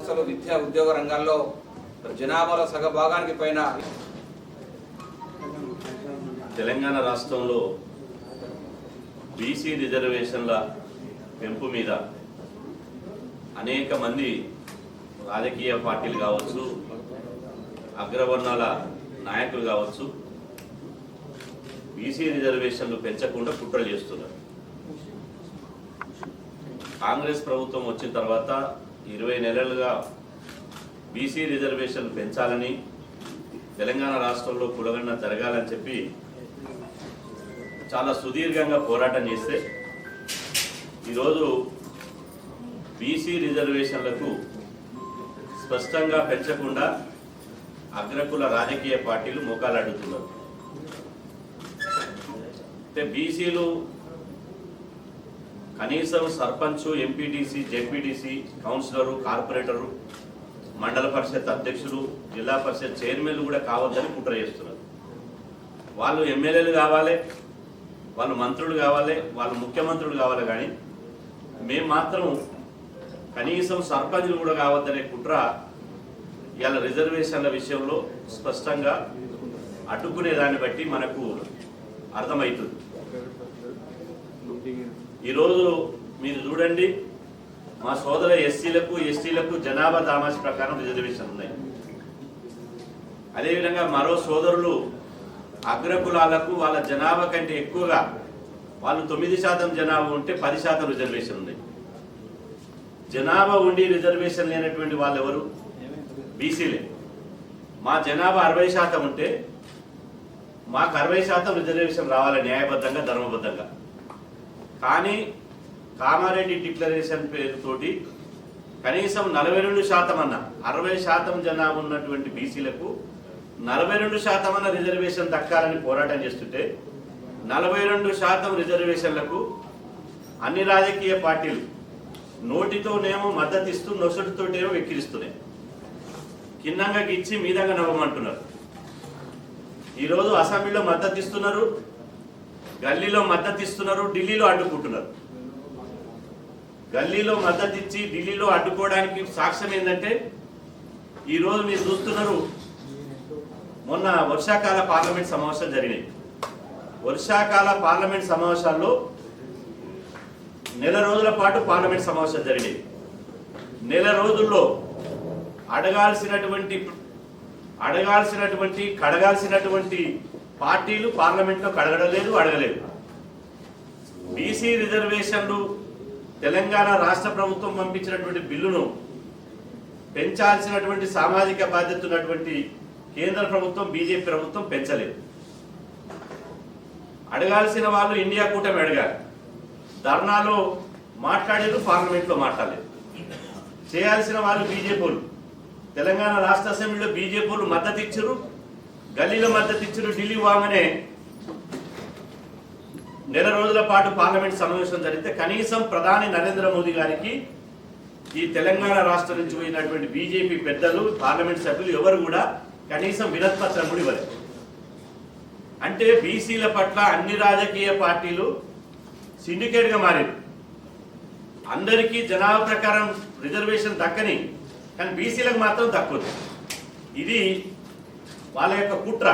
అసలు విద్యా ఉద్యోగ రంగాల్లో జనాభాలో సగభాగానికి పైన తెలంగాణ రాష్ట్రంలో బీసీ రిజర్వేషన్ల పెంపు మీద అనేక మంది రాజకీయ పార్టీలు కావచ్చు అగ్రవర్ణాల నాయకులు కావచ్చు బీసీ రిజర్వేషన్లు పెంచకుండా కుట్రలు చేస్తున్నారు. కాంగ్రెస్ ప్రభుత్వం వచ్చిన తర్వాత ఇరవై నెలలుగా బీసీ రిజర్వేషన్లు పెంచాలని తెలంగాణ రాష్ట్రంలో కులగన్న జరగాలని చెప్పి చాలా సుదీర్ఘంగా పోరాటం చేస్తే ఈరోజు బీసీ రిజర్వేషన్లకు స్పష్టంగా పెంచకుండా అగ్రకుల రాజకీయ పార్టీలు మోకాలు అడుగుతున్నారు అంటే బీసీలు కనీసం sarpanch MPTC ZPTC councillor corporator మండల పరిషత్ అధ్యక్షులు జిల్లా పరిషత్ చైర్మన్లు కూడా కావద్దని కుట్ర చేస్తున్నారు. వాళ్ళు ఎమ్మెల్యేలు కావాలి వాళ్ళు మంత్రులు కావాలి వాళ్ళు ముఖ్యమంత్రులు కావాలి కానీ మేము మాత్రం కనీసం సర్పంచ్లు కూడా కావద్దనే కుట్ర ఇవాళ రిజర్వేషన్ల విషయంలో స్పష్టంగా అడ్డుకునే దాన్ని బట్టి మనకు అర్థమవుతుంది ఈరోజు మీరు చూడండి మా సోదర ఎస్సీలకు ఎస్టీలకు జనాభా దామాసి ప్రకారం రిజర్వేషన్ ఉన్నాయి. అదేవిధంగా మరో సోదరులు అగ్రకులాలకు వాళ్ళ జనాభా కంటే ఎక్కువగా వాళ్ళు తొమ్మిది శాతం జనాభా ఉంటే పది శాతం రిజర్వేషన్ ఉంది జనాభా ఉండి రిజర్వేషన్ లేనటువంటి వాళ్ళు ఎవరు బీసీలే. మా జనాభా అరవై శాతం ఉంటే మాకు అరవై శాతం రిజర్వేషన్ రావాలి న్యాయబద్ధంగా ధర్మబద్ధంగా. కానీ కామారెడ్డి డిక్లరేషన్ పేరుతోటి కనీసం నలభై రెండు శాతం అన్న అరవై శాతం జనాభా ఉన్నటువంటి బీసీలకు నలభై రెండు శాతం అన్న రిజర్వేషన్ దక్కాలని పోరాటం చేస్తుంటే నలభై రెండు శాతం రిజర్వేషన్లకు అన్ని రాజకీయ పార్టీలు నోటితోనేమో మద్దతు ఇస్తూ నొసటితోటేమో వెక్కిరిస్తున్నాయి. కిన్నంగా ఇచ్చి మీదంగా నవ్వమంటున్నారు. ఈరోజు అసెంబ్లీలో మద్దతు ఇస్తున్నారు గల్లీలో మద్దతు ఇస్తున్నారు ఢిల్లీలో అడ్డుకుంటున్నారు. గల్లీలో మద్దతు ఇచ్చి ఢిల్లీలో అడ్డుకోవడానికి సాక్ష్యం ఏంటంటే ఈరోజు మీరు చూస్తున్నారు మొన్న వర్షాకాల పార్లమెంట్ సమావేశాలు జరిగినాయి. వర్షాకాల పార్లమెంట్ సమావేశాల్లో నెల రోజుల పాటు పార్లమెంట్ సమావేశాలు జరిగినాయి నెల రోజుల్లో అడగాల్సినటువంటి అడగాల్సినటువంటి కడగాల్సినటువంటి పార్టీలు పార్లమెంట్లో కడగడలేదు అడగలేదు. బీసీ రిజర్వేషన్లు తెలంగాణ రాష్ట్ర ప్రభుత్వం పంపించినటువంటి బిల్లును పెంచాల్సినటువంటి సామాజిక బాధ్యత ఉన్నటువంటి కేంద్ర ప్రభుత్వం బీజేపీ ప్రభుత్వం పెంచలేదు. అడగాల్సిన వాళ్ళు ఇండియా కూటమి అడగాలి. ధర్నాలో మాట్లాడారు పార్లమెంట్లో మాట్లాడలేదు. చేయాల్సిన వాళ్ళు బీజేపీలు. తెలంగాణ రాష్ట్ర అసెంబ్లీలో బీజేపీలు మద్దతు ఇచ్చారు. గల్లీలో మద్దతు ఇచ్చారు ఢిల్లీ వామనే నెల రోజుల పాటు పార్లమెంట్ సమావేశం జరిగితే కనీసం ప్రధాని నరేంద్ర మోదీ గారికి ఈ తెలంగాణ రాష్ట్రం నుంచి పోయినటువంటి బీజేపీ పెద్దలు పార్లమెంట్ సభ్యులు ఎవరు కూడా కనీసం వినత్పత్రం కూడా ఇవ్వలేదు. అంటే బీసీల పట్ల అన్ని రాజకీయ పార్టీలు సిండికేట్గా అందరికీ జనాభా ప్రకారం రిజర్వేషన్ దక్కని కానీ బీసీలకు మాత్రం దక్కదు. ఇది వాళ్ళ యొక్క కుట్ర.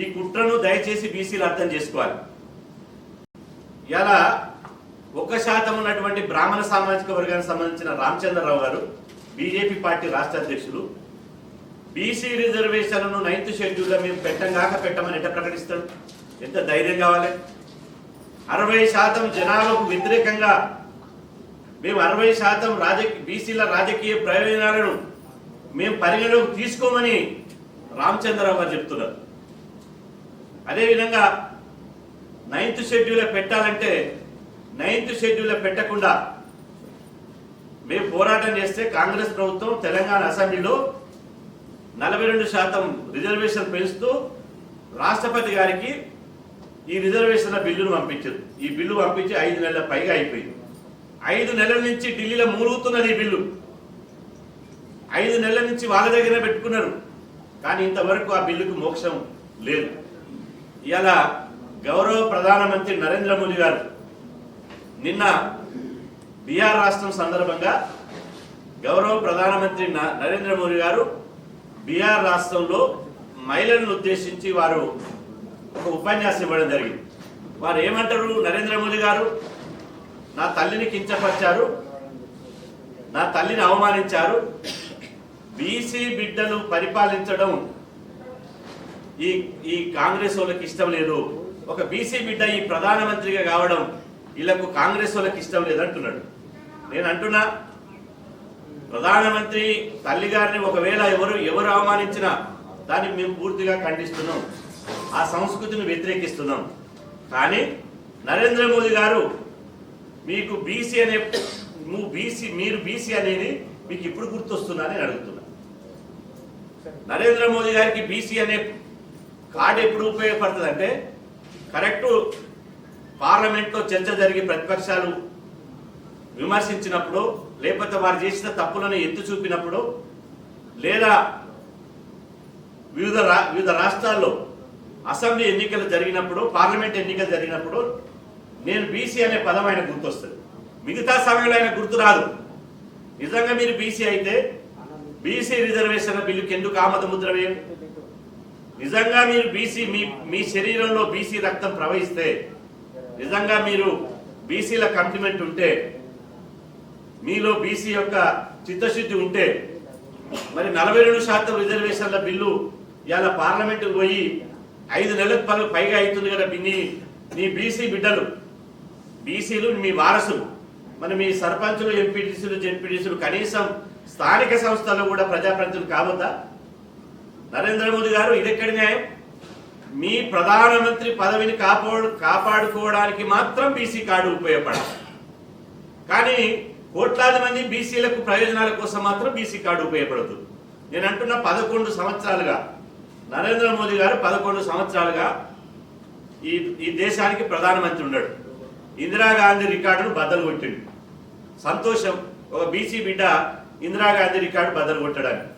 ఈ కుట్రను దయచేసి బీసీలు అర్థం చేసుకోవాలి. ఇలా ఒక శాతం ఉన్నటువంటి బ్రాహ్మణ సామాజిక వర్గానికి సంబంధించిన రామచంద్రరావు గారు బీజేపీ పార్టీ రాష్ట్ర అధ్యక్షులు. బీసీ రిజర్వేషన్లను నైన్త్ షెడ్యూల్లో మేము పెట్టంగాక పెట్టమని ఎట్లా ప్రకటిస్తాడు ఎంత ధైర్యం కావాలి? అరవై శాతం జనాభాకు వ్యతిరేకంగా మేము అరవై శాతం రాజకీయ బీసీల రాజకీయ ప్రయోజనాలను మేము పరిగణలోకి తీసుకోమని రామచంద్రరావు గారు చెప్తున్నారు. అదేవిధంగా నైన్త్ షెడ్యూల్లో పెట్టాలంటే నైన్త్ షెడ్యూల్ పెట్టకుండా మేము పోరాటం చేస్తే కాంగ్రెస్ ప్రభుత్వం తెలంగాణ అసెంబ్లీలో నలభై రెండు శాతం రిజర్వేషన్ పెంచుతూ రాష్ట్రపతి గారికి ఈ రిజర్వేషన్ల బిల్లును పంపించారు ఈ బిల్లు పంపించి ఐదు నెలల పైగా అయిపోయింది. ఐదు నెలల నుంచి ఢిల్లీలో మూలుగుతున్నది ఈ బిల్లు. ఐదు నెలల నుంచి వాళ్ళ దగ్గర పెట్టుకున్నారు. కానీ ఇంతవరకు ఆ బిల్లుకు మోక్షం లేదు. ఇలా గౌరవ ప్రధానమంత్రి నరేంద్ర మోదీ గారు నిన్న బీహార్ రాష్ట్రం సందర్భంగా గౌరవ ప్రధానమంత్రి నరేంద్ర మోదీ గారు బీహార్ రాష్ట్రంలో మహిళలను ఉద్దేశించి వారు ఒక ఉపన్యాసం ఇవ్వడం జరిగింది. వారు ఏమంటారు? నరేంద్ర మోదీ గారు నా తల్లిని కించపరిచారు నా తల్లిని అవమానించారు బీసీ బిడ్డను పరిపాలించడం ఈ ఈ కాంగ్రెస్ వాళ్ళకి ఇష్టం లేదు. ఒక బీసీ బిడ్డ ఈ ప్రధానమంత్రిగా కావడం వీళ్ళకు కాంగ్రెస్ వాళ్ళకి ఇష్టం లేదు అంటున్నాడు నేను అంటున్నా ప్రధానమంత్రి తల్లి గారిని ఒకవేళ ఎవరు ఎవరు అవమానించినా దాన్ని మేము పూర్తిగా ఖండిస్తున్నాం. ఆ సంస్కృతిని వ్యతిరేకిస్తున్నాం. కానీ నరేంద్ర మోదీ గారు మీకు బీసీ అనే నువ్వు బీసీ మీరు బీసీ అనేది మీకు ఇప్పుడు గుర్తొస్తుందా అని అడుగుతున్నా. నరేంద్ర మోదీ గారికి బీసీ అనే కార్డు ఎప్పుడు ఉపయోగపడుతుంది అంటే కరెక్ట్ పార్లమెంట్లో చర్చ జరిగి ప్రతిపక్షాలు విమర్శించినప్పుడు లేకపోతే వారు చేసిన తప్పులను ఎత్తి చూపినప్పుడు లేదా వివిధ రా వివిధ రాష్ట్రాల్లో అసెంబ్లీ ఎన్నికలు జరిగినప్పుడు పార్లమెంట్ ఎన్నికలు జరిగినప్పుడు నేను బీసీ అనే పదం ఆయన గుర్తొస్తుంది. మిగతా సమయంలో ఆయన గుర్తు రాదు. నిజంగా మీరు బీసీ అయితే బీసీ రిజర్వేషన్ల బిల్లుకి ఎందుకు ఆమద ముద్ర వేయండి నిజంగా మీరు బీసీ మీ మీ శరీరంలో బీసీ రక్తం ప్రవహిస్తే నిజంగా మీరు బీసీల కంప్లిమెంట్ ఉంటే మీలో బీసీ యొక్క చిత్తశుద్ధి ఉంటే మరి నలభై రెండు శాతం రిజర్వేషన్ల బిల్లు ఇవాళ పార్లమెంటుకు పోయి ఐదు నెలలకు పలు పైగా అవుతుంది కదా నీ నీ బీసీ బిడ్డలు. బీసీలు మీ వారసులు. మరి మీ సర్పంచులు ఎంపీటీసీలు జెడ్పీటీసీలు కనీసం స్థానిక సంస్థల్లో కూడా ప్రజాప్రతినిధులు కావద్దా నరేంద్ర మోదీ గారు ఇదెక్కడి న్యాయం? మీ ప్రధానమంత్రి పదవిని కాపాడు కాపాడుకోవడానికి మాత్రం బీసీ కార్డు ఉపయోగపడాలి. కానీ కోట్లాది మంది బీసీలకు ప్రయోజనాల కోసం మాత్రం బీసీ కార్డు ఉపయోగపడదు. నేను అంటున్న పదకొండు సంవత్సరాలుగా నరేంద్ర మోదీ గారు పదకొండు సంవత్సరాలుగా ఈ ఈ దేశానికి ప్రధానమంత్రి ఉన్నాడు. ఇందిరాగాంధీ రికార్డును బద్దలు కొట్టిండు. సంతోషం ఒక బీసీ బిడ్డ ఇందిరాగాంధీ రికార్డు బద్దలు కొట్టడానికి.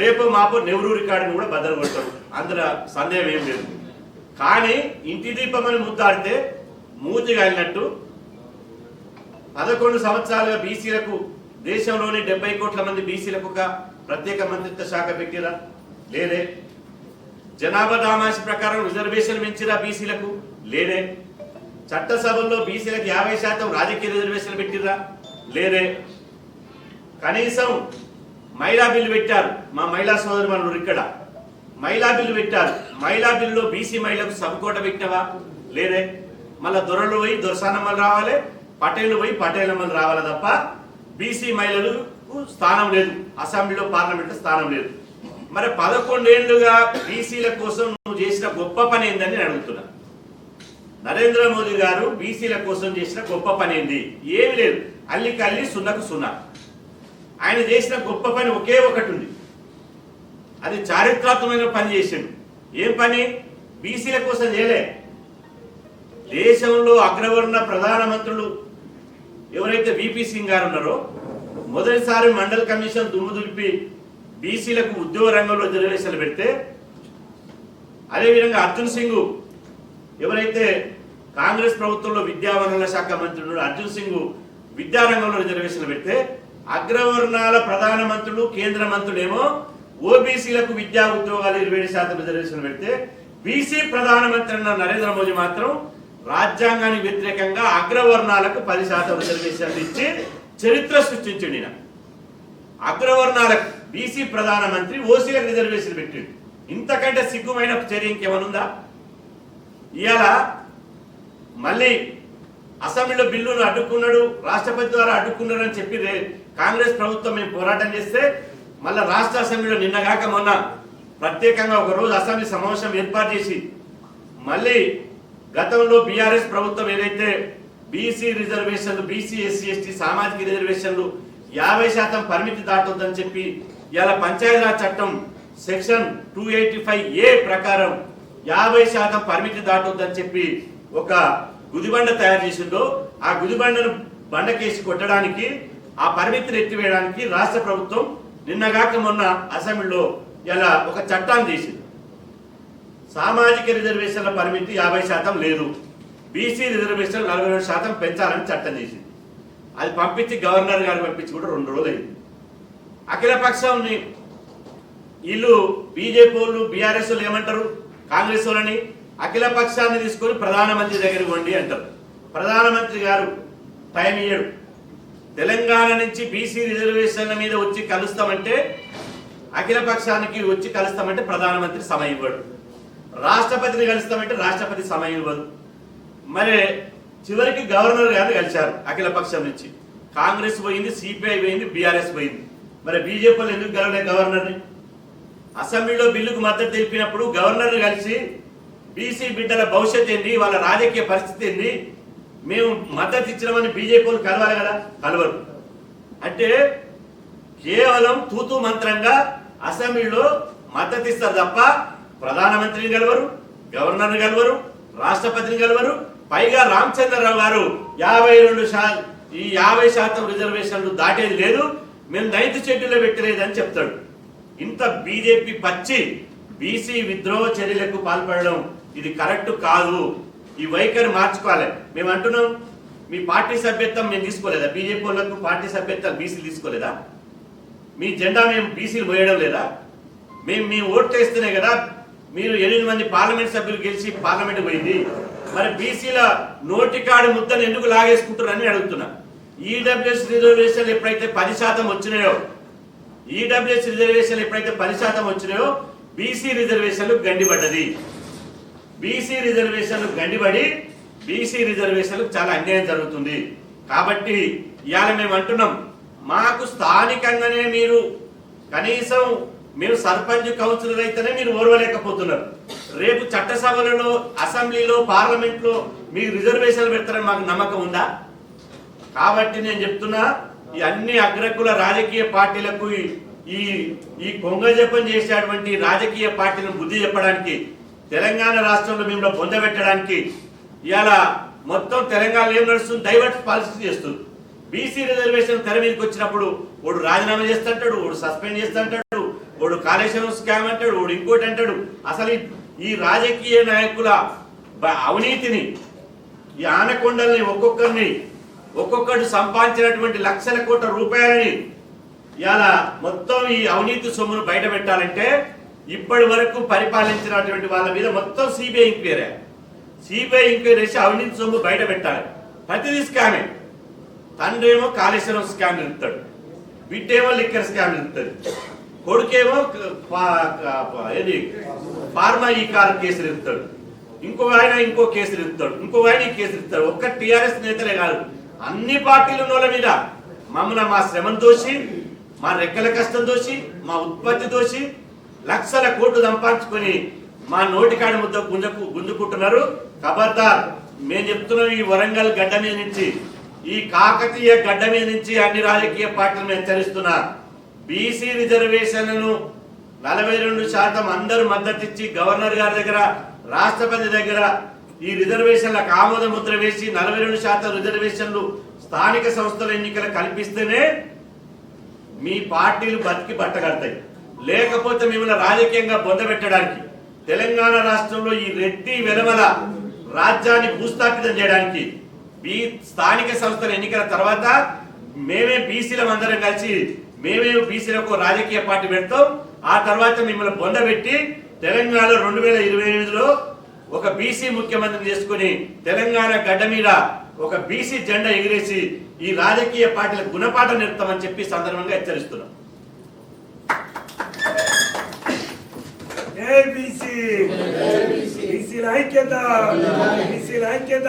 రేపు మాపు నెహ్రూ రికార్డును కూడా బద్దలు కొట్టాడు అందులో సందేహం ఏం లేదు. కానీ ఇంటి దీపం అని ముద్దాడితే మూతి కాలినట్టు పదకొండు సంవత్సరాలుగా బీసీలకు దేశంలోని డెబ్బై కోట్ల మంది బీసీలకు ఒక ప్రత్యేక మంత్రిత్వ శాఖ పెట్టిరా? లేదే. జనాభా దామాసి ప్రకారం రిజర్వేషన్ పెంచిరా బీసీలకు? లేదే. చట్టసభల్లో బీసీలకు యాభై శాతం రాజకీయ రిజర్వేషన్ పెట్టిరా లేదే. కనీసం మహిళా బిల్లు పెట్టారు మా మహిళా సోదరు మనలు ఇక్కడ. మహిళా బిల్లు పెట్టారు. మహిళా బిల్లులో బీసీ మహిళలకు సబ్కోట పెట్టినవా లేదే. మళ్ళా దొరలు పోయి దొరసానమ్మలు రావాలి పటేలు పోయి పటేలమ్మలు రావాలి తప్ప బీసీ మహిళలకు స్థానం లేదు. అసెంబ్లీలో పార్లమెంట్లో స్థానం లేదు. మరి పదకొండేళ్ళుగా బీసీల కోసం నువ్వు చేసిన గొప్ప పని ఏందని నేను అడుగుతున్నా. నరేంద్ర మోదీ గారు బీసీల కోసం చేసిన గొప్ప పని ఏంది? ఏమి లేదు. అల్లికి అల్లి సున్నకు సున్నా. ఆయన చేసిన గొప్ప పని ఒకే ఒకటి ఉంది అది చారిత్రాత్మకమైన పని చేసిండు. ఏం పని? బీసీల కోసం చేయలే. దేశంలో అగ్రవర్ణ ప్రధానమంత్రులు ఎవరైతే విపి సింగ్ గారు ఉన్నారో మొదటిసారి మండల్ కమిషన్ దుమ్ము దులిపి బీసీలకు ఉద్యోగ రంగంలో రిజర్వేషన్లు పెడితే అదేవిధంగా అర్జున్ సింగ్ ఎవరైతే కాంగ్రెస్ ప్రభుత్వంలో విద్యా వనరుల శాఖ మంత్రుడు అర్జున్ సింగ్ విద్యారంగంలో రిజర్వేషన్లు పెడితే అగ్రవర్ణాల ప్రధాన మంత్రులు కేంద్ర మంత్రులేమో ఓబీసీలకు విద్యా ఉద్యోగాలు ఇరవై ఏడు శాతం రిజర్వేషన్ పెడితే బీసీ ప్రధానమంత్రి అన్న నరేంద్ర మోదీ మాత్రం రాజ్యాంగానికి వ్యతిరేకంగా అగ్రవర్ణాలకు పది శాతం రిజర్వేషన్లు ఇచ్చి చరిత్ర సృష్టించండి అగ్రవర్ణాలకు బీసీ ప్రధానమంత్రి ఓసీలకు రిజర్వేషన్ పెట్టిండు. ఇంతకంటే సిగ్గుమైన చర్య ఇంకేమనుందా ఇవాళ మళ్ళీ అసెంబ్లీలో బిల్లును అడ్డుకున్నాడు రాష్ట్రపతి ద్వారా అడ్డుకున్నాడు అని చెప్పి రే- కాంగ్రెస్ ప్రభుత్వం మేము పోరాటం చేస్తే మళ్ళీ రాష్ట్ర అసెంబ్లీలో నిన్నగాక మొన్న ప్రత్యేకంగా ఒక రోజు అసెంబ్లీ సమావేశం ఏర్పాటు చేసి మళ్ళీ గతంలో బీఆర్ఎస్ ప్రభుత్వం ఏదైతే బీసీ రిజర్వేషన్లు బీసీ ఎస్సీ ఎస్టీ సామాజిక రిజర్వేషన్లు యాభై శాతం పరిమితి దాటొద్దని చెప్పి ఇలా పంచాయతీరాజ్ చట్టం section two eighty five A ప్రకారం యాభై శాతం పరిమితి దాటొద్దని చెప్పి ఒక గుదిబండ తయారు చేసిందో ఆ గుదిబండను బండకేసి కొట్టడానికి ఆ పరిమితిని ఎత్తివేయడానికి రాష్ట్ర ప్రభుత్వం నిన్నగాక మొన్న అసెంబ్లీలో ఇలా ఒక చట్టాన్ని చేసింది. సామాజిక రిజర్వేషన్ల పరిమితి యాభై శాతం లేదు. బీసీ రిజర్వేషన్ నలభై రెండు శాతం పెంచాలని చట్టం చేసింది. అది పంపించి గవర్నర్ గారు పంపించి కూడా రెండు రోజులు అయింది అఖిలపక్షంని వీళ్ళు బీజేపీ వాళ్ళు బీఆర్ఎస్ వాళ్ళు ఏమంటారు? కాంగ్రెస్ వాళ్ళని అఖిల పక్షాన్ని తీసుకొని ప్రధానమంత్రి దగ్గరికి వండి అంటారు. ప్రధానమంత్రి గారు టైం ఇయ్యడు. తెలంగాణ నుంచి బీసీ రిజర్వేషన్ల మీద వచ్చి కలుస్తామంటే అఖిల పక్షానికి వచ్చి కలుస్తామంటే ప్రధానమంత్రి సమయం ఇవ్వడు. రాష్ట్రపతిని కలుస్తామంటే రాష్ట్రపతి సమయం ఇవ్వదు. మరి చివరికి గవర్నర్ గారిని కలిశారు అఖిల పక్షం నుంచి. కాంగ్రెస్ పోయింది సిపిఐ పోయింది బీఆర్ఎస్ పోయింది. మరి బీజేపీ ఎందుకు గెలవలే గవర్నర్ని? అసెంబ్లీలో బిల్లుకు మద్దతు తెలిపినప్పుడు గవర్నర్ని కలిసి బీసీ బిడ్డల భవిష్యత్ ఏంటి వాళ్ళ రాజకీయ పరిస్థితి ఏంటి మేము మద్దతు ఇచ్చినామని బీజేపీ కలవాలి కదా? కలవరు. అంటే కేవలం తూతు మంత్రంగా అసెంబ్లీలో మద్దతు ఇస్తారు తప్ప ప్రధానమంత్రిని కలవరు గవర్నర్ని కలవరు రాష్ట్రపతిని కలవరు. పైగా రామచంద్రరావు గారు యాభై రెండు ఈ యాభై శాతం రిజర్వేషన్లు దాటేది లేదు. మేము నైన్త్ షెడ్యూల్లో పెట్టలేదని చెప్తాడు. ఇంత బీజేపీ పచ్చి బీసీ విద్రోహ చర్యలకు పాల్పడడం ఇది కరెక్ట్ కాదు. ఈ వైఖరి మార్చుకోవాలి. మేము అంటున్నాం మీ పార్టీ సభ్యత్వం మేము తీసుకోలేదా? బీజేపీ వాళ్ళకు పార్టీ సభ్యత్వం బీసీలు తీసుకోలేదా? మీ జెండా మేము బీసీలు పోయడం లేదా? మేము మీ ఓట్లు వేస్తేనే కదా మీరు ఎనిమిది మంది పార్లమెంట్ సభ్యులు గెలిచి పార్లమెంట్ పోయింది. మరి బీసీల నోటికాడు ముద్దను ఎందుకు లాగేసుకుంటున్నారని అడుగుతున్నా. ఈడబ్ల్యూఎస్ రిజర్వేషన్లు ఎప్పుడైతే పది శాతం వచ్చినాయో ఈడబ్ల్యూఎస్ రిజర్వేషన్లు ఎప్పుడైతే పది శాతం వచ్చినాయో బీసీ రిజర్వేషన్లు గండిపడ్డది. బీసీ రిజర్వేషన్లు గండిపడి బీసీ రిజర్వేషన్లకు చాలా అన్యాయం జరుగుతుంది. కాబట్టి ఇవాళ మేము అంటున్నాం మాకు స్థానికంగానే మీరు కనీసం మీరు సర్పంచ్ కౌన్సిలర్ అయితేనే మీరు ఓర్వలేకపోతున్నారు. రేపు చట్టసభలలో అసెంబ్లీలో పార్లమెంట్లో మీరు రిజర్వేషన్లు పెడతారని మాకు నమ్మకం ఉందా? కాబట్టి నేను చెప్తున్నా ఈ అన్ని అగ్రకుల రాజకీయ పార్టీలకు ఈ- ఈ కొంగజపం కొంగ జపం చేసేటువంటి రాజకీయ పార్టీలను బుద్ధి చెప్పడానికి తెలంగాణ రాష్ట్రంలో మేము పొందబెట్టడానికి ఇవాళ మొత్తం తెలంగాణలో ఏం నడుస్తుంది? డైవర్ట్ పాలసీ చేస్తుంది. బీసీ రిజర్వేషన్ తెర మీదకి వచ్చినప్పుడు వాడు రాజీనామా చేస్తుంటాడు వాడు సస్పెండ్ చేస్తుంటాడు వాడు కాళేశ్వరం స్కామ్ అంటాడు వాడు ఇంకోటి అంటాడు. అసలు ఈ- రాజకీయ నాయకుల అవినీతిని ఈ ఆనకొండల్ని ఒక్కొక్కరిని ఒక్కొక్కడు సంపాదించినటువంటి లక్షల కోట్ల రూపాయలని ఇలా మొత్తం ఈ అవినీతి సొమ్మును బయట పెట్టాలంటే ఇప్పటి వరకు పరిపాలించినటువంటి వాళ్ళ మీద మొత్తం సిబిఐ ఎంక్వైరీ సిబిఐ ఎంక్వైరీ చేసి అవినీతి సొమ్ము బయట పెట్టాలి. ప్రతిదీ స్కామే తండ్రి ఏమో కాళేశ్వరం స్కామ్ నిలుపుతాడు బిడ్డ ఏమో లిక్కర్ స్కామ్ ఇస్తుంది కొడుకేమో ఏది? ఫార్మా ఈ కార్ కేసులు ఇస్తాడు. ఇంకో ఆయన ఇంకో కేసులు ఇస్తాడు. ఇంకో ఆయన ఈ కేసులు ఇస్తాడు. ఒక్క టీఆర్ఎస్ నేతలే కాదు. అన్ని పార్టీలు నోల మీద మమ్మల్ని మా శ్రమను దోషి మా రెక్కల కష్టం దోషి మా ఉత్పత్తి దోషి లక్షల కోట్లు సంపాదించుకొని మా నోటికాడి ముద్ద గుంజకు గుంజుకుంటున్నారు. ఖబర్దార్ మేము చెప్తున్నాం ఈ వరంగల్ గడ్డ మీద నుంచి ఈ కాకతీయ గడ్డ మీద నుంచి అన్ని రాజకీయ పార్టీలను హెచ్చరిస్తున్నా. బీసీ రిజర్వేషన్లను నలభై రెండు శాతం అందరూ మద్దతిచ్చి గవర్నర్ గారి దగ్గర రాష్ట్రపతి దగ్గర ఈ రిజర్వేషన్లకు ఆమోద ముద్ర వేసి నలభై రెండు శాతం రిజర్వేషన్లు స్థానిక సంస్థల ఎన్నికలు కల్పిస్తేనే మీ పార్టీలు బతికి బట్టగడతాయి. లేకపోతే మిమ్మల్ని రాజకీయంగా బొందబెట్టడానికి తెలంగాణ రాష్ట్రంలో ఈ రెడ్డి వెలమల రాజ్యాన్ని భూస్థాపితం చేయడానికి మీ స్థానిక సంస్థల ఎన్నికల తర్వాత మేమే బీసీలం అందరం కలిసి మేమే బీసీలకు రాజకీయ పార్టీ పెడతాం. ఆ తర్వాత మిమ్మల్ని బొందబెట్టి తెలంగాణలో రెండు వేల ఇరవై ఎనిమిదిలో ఒక బీసీ ముఖ్యమంత్రిని చేసుకుని తెలంగాణ గడ్డ మీద ఒక బీసీ జెండా ఎగిరేసి ఈ రాజకీయ పార్టీలకు గుణపాఠం నేర్పుతామని చెప్పి సందర్భంగా హెచ్చరిస్తున్నాం. బీసీల ఐక్యత. బీసీల ఐక్యత.